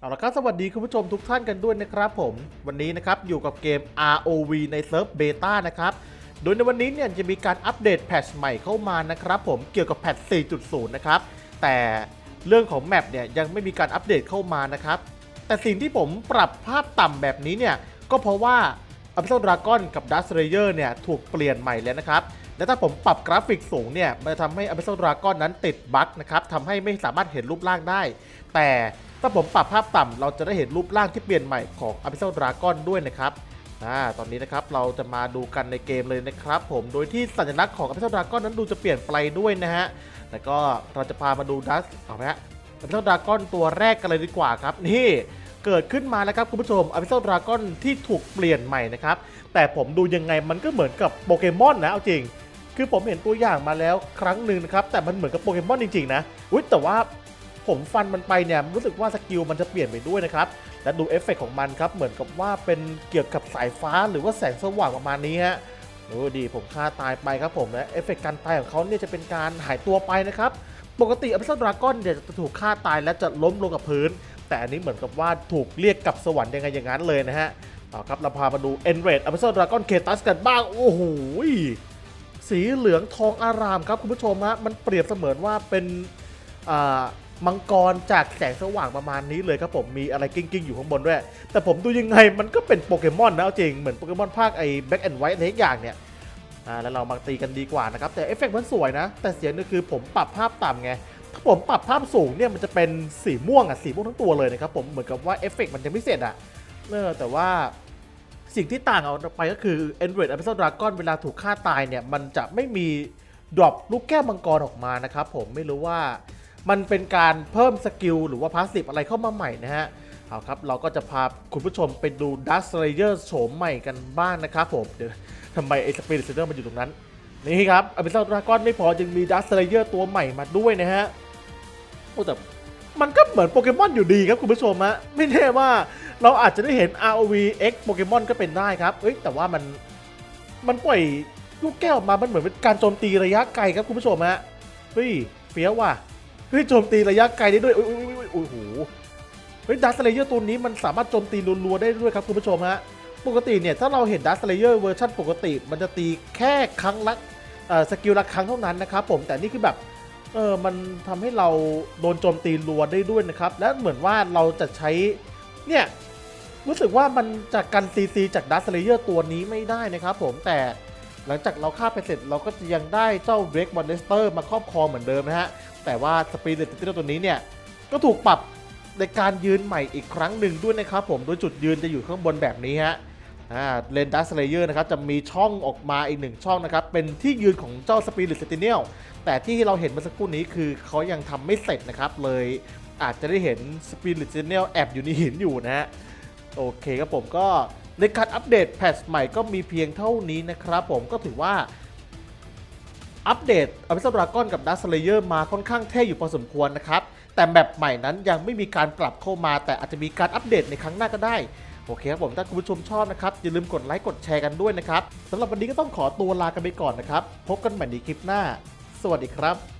เอาละครับสวัสดีคุณผู้ชมทุกท่านกันด้วยนะครับผม วันนี้นะครับอยู่กับเกม ROV ในเซิร์ฟเบต้านะครับโดยในวันนี้เนี่ยจะมีการอัปเดตแพทช์ใหม่เข้ามานะครับผมเกี่ยวกับแพทช์4.0 นะครับแต่เรื่องของแมปเนี่ยยังไม่มีการอัปเดตเข้ามานะครับแต่สิ่งที่ผมปรับภาพต่ำแบบนี้เนี่ยก็เพราะว่าอ p ิ s o d Dragon กับ Dust Slayer เนี่ยถูกเปลี่ยนใหม่แล้วนะครับ และถ้าผมปรับกราฟิกสูงเนี่ยมันจะทำให้อ p ิ s o d Dragon นั้นติดบั๊กนะครับทำให้ไม่สามารถเห็นรูปร่างได้ แต่ถ้าผมปรับภาพต่ำเราจะได้เห็นรูปร่างที่เปลี่ยนใหม่ของอ p ิ s o d Dragon ด้วยนะครับอ่าตอนนี้นะครับเราจะมาดูกันในเกมเลยนะครับผมโดยที่สัญลักษณ์ของอ p ิ s o d Dragon นั้นดูจะเปลี่ยนไปด้วยนะฮะแล้วก็เราจะพามาดู Dust เอาไหมฮะอ p ิ s o d Dragon ตัวแรกกันเลยดีกว่าครับนี่เกิดขึ้นมาแล้วครับคุณผู้ชมอ p ิ s o d Dragon ที่ถูกเปลี่ยนใหม่นะครับ แต่ผมดูยังไงมันก็เหมือนกับโปเกมอนนะเอาจริง คือผมเห็นตัวอย่างมาแล้วครั้งหนึ่งนะครับ แต่มันเหมือนกับโปเกมอนจริงๆนะอุ้ยแต่ว่าผมฟันมันไปเนี่ยรู้สึกว่าสกิลมันจะเปลี่ยนไปด้วยนะครับ และดูเอฟเฟกต์ของมันครับ เหมือนกับว่าเป็นเกี่ยวกับสายฟ้าหรือว่าแสงสว่างประมาณนี้ฮะโอ้ดีผมฆ่าตายไปครับผมและเอฟเฟกต์การตายของเขาเนี่ยจะเป็นการหายตัวไปนะครับ ปกติอ p ิ s o d Dragon เนี่ยจะถูกฆ่าตายและจะล้มลงกับพื้น แต่อันนี้เหมือนกับว่าถูกเรียกกลับสวรรค์ยังไงอย่างนั้นเลยนะฮะเอาครับเราพามาดู e n r a d e อ p ิ s o d Dragon k ตัสกันบ้างโอ้โห สีเหลืองทองอารามครับคุณผู้ชมฮะมันเปรียบเสมือนว่าเป็นมังกรจากแสงสว่างประมาณนี้เลยครับผมมีอะไรกิ้งๆ อยู่ข้างบนด้วย แต่ผมดูยังไงมันก็เป็นโปเกมอนนะเอาจริงเหมือนโปเกมอนภาคไอ้ Black and White อะไรทุกอย่างเนี่ยอ่าแล้วเรามาตีกันดีกว่านะครับ แต่เอฟเฟกต์มันสวยนะ แต่เสียงนี่คือผมปรับภาพต่ำไง ถ้าผมปรับภาพสูงเนี่ยมันจะเป็นสีม่วงอะสีม่วงทั้งตัวเลยนะครับผมเหมือนกับว่าเอฟเฟกต์มันจะไม่เสร็จอะเออแต่ว่า สิ่งที่ต่างออกไปก็คือ Android Episode Dragon เวลาถูกฆ่าตายเนี่ย มันจะไม่มีดรอปลูกแก้วมังกรออกมานะครับผมไม่รู้ว่ามันเป็นการเพิ่มสกิลหรือว่าพาสซีฟอะไรเข้ามาใหม่นะฮะ เอาครับ เราก็จะพาคุณผู้ชมไปดู Dust Slayer โฉมใหม่กันบ้างนะครับผม เดี๋ยวทำไมไอ้ Spirit Slayer มันอยู่ตรงนั้น นี่ครับ Episode Dragon ไม่พอยังมี Dust Slayer ตัวใหม่มาด้วยนะฮะโอ้แต่มันก็เหมือนโปเกมอนอยู่ดีครับคุณผู้ชมฮะไม่แน่ว่า เราอาจจะได้เห็น ROV X โปเกมอนก็เป็นได้ครับ เอ้ยแต่ว่ามันมันปล่อยลูกแก้วออกมา มันเหมือนเป็นการโจมตีระยะไกลครับคุณผู้ชมฮะ เฮ้ยเฟี้ยวว่ะ เฮ้ยโจมตีระยะไกลได้ด้วย อุ้ยอุ้ยอุ้ยอุ้ยโอ้โห เฮ้ยดัสเลเยอร์ตัวนี้มันสามารถโจมตีรัวๆได้ด้วยครับคุณผู้ชมฮะ ปกติเนี่ยถ้าเราเห็นดัสเลเยอร์เวอร์ชันปกติ มันจะตีแค่ครั้งละเอ่อสกิลละครั้งเท่านั้นนะครับผม แต่นี่คือแบบเออมันทำให้เราโดนโจมตีรัวได้ด้วยนะครับ และเหมือนว่าเราจะใช้เนี่ย รู้สึกว่ามันจากกันซีซีจากดัสเลเยอร์ตัวนี้ไม่ได้นะครับผมแต่หลังจากเราฆ่าไปเสร็จเราก็จะยังได้เจ้าเ a ก e มอนสเตอร์มาครอบครองเหมือนเดิมนะฮะ แต่ว่าสปีดเลตติตัวนี้เนี่ย ก็ถูกปรับในการยืนใหม่อีกครั้งหนึ่งด้วยนะครับผม โดยจุดยืนจะอยู่ข้างบนแบบนี้ฮะเลนดัสเลเยอร์นะครับจะมีช่องออกมาอีกหนึ่งช่องนะครับ เป็นที่ยืนของเจ้าสปีดเซติเนียลแต่ที่เราเห็นเมื่อสักครู่นี้คือเขายังทำไม่เสร็จนะครับเลยอาจจะได้เห็นสปีดเซติเนียลแอบอยู่ในหินอยู่นะฮะ โอเคครับผมก็ในการอัปเดตแพทชใหม่ก็มีเพียงเท่านี้นะครับผมก็ถือว่าอัปเดตอ p ิ s o d Dragon กับ Dust Slayer มาค่อนข้างเท่อยู่พอสมควรนะครับ แต่แบบใหม่นั้นยังไม่มีการปรับเข้ามา แต่อาจจะมีการอัปเดตในครั้งหน้าก็ได้ โอเคครับผม ถ้าคุณผู้ชมชอบนะครับ อย่าลืมกดไลค์กดแชร์กันด้วยนะครับสำหรับวันนี้ก็ต้องขอตัวลากันไปก่อนนะครับ พบกันใหม่ในคลิปหน้า สวัสดีครับ